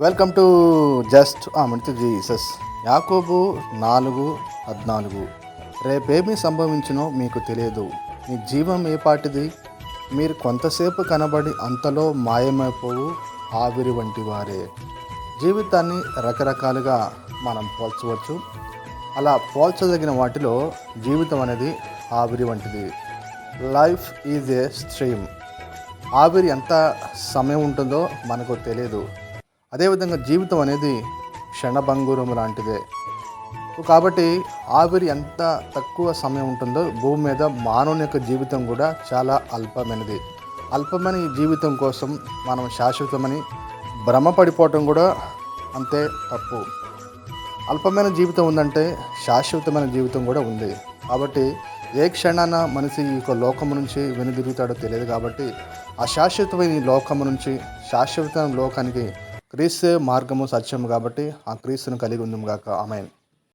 Welcome to just మంచి Jesus. యాకోబు నాలుగు పద్నాలుగు. రేపేమి సంభవించినో మీకు తెలియదు. మీ జీవం ఏ పాటిది? మీరు కొంతసేపు కనబడి అంతలో మాయమైపోవు ఆవిరి వంటి వారే. జీవితాన్ని రకరకాలుగా మనం పోల్చవచ్చు. అలా పోల్చదగిన వాటిలో జీవితం అనేది ఆవిరి వంటిది. Life is a stream. ఆవిరి ఎంత సమయం ఉంటుందో మనకు తెలియదు. అదేవిధంగా జీవితం అనేది క్షణభంగురం లాంటిదే. కాబట్టి ఆవిరి ఎంత తక్కువ సమయం ఉంటుందో భూమి మీద మానవుని యొక్క జీవితం కూడా చాలా అల్పమైనది. అల్పమైన ఈ జీవితం కోసం మనం శాశ్వతమని భ్రమపడిపోవటం కూడా అంతే తప్పు. అల్పమైన జీవితం ఉందంటే శాశ్వతమైన జీవితం కూడా ఉంది. కాబట్టి ఏ క్షణాన మనిషి ఈ యొక్క లోకము నుంచి వెనుదిరుగుతాడో తెలియదు కాబట్టి ఆ శాశ్వతమైన లోకము నుంచి శాశ్వతమైన లోకానికి క్రీస్తు మార్గము సత్యము కాబట్టి ఆ క్రీస్తును కలిగి ఉందాం గాక. ఆమెన్.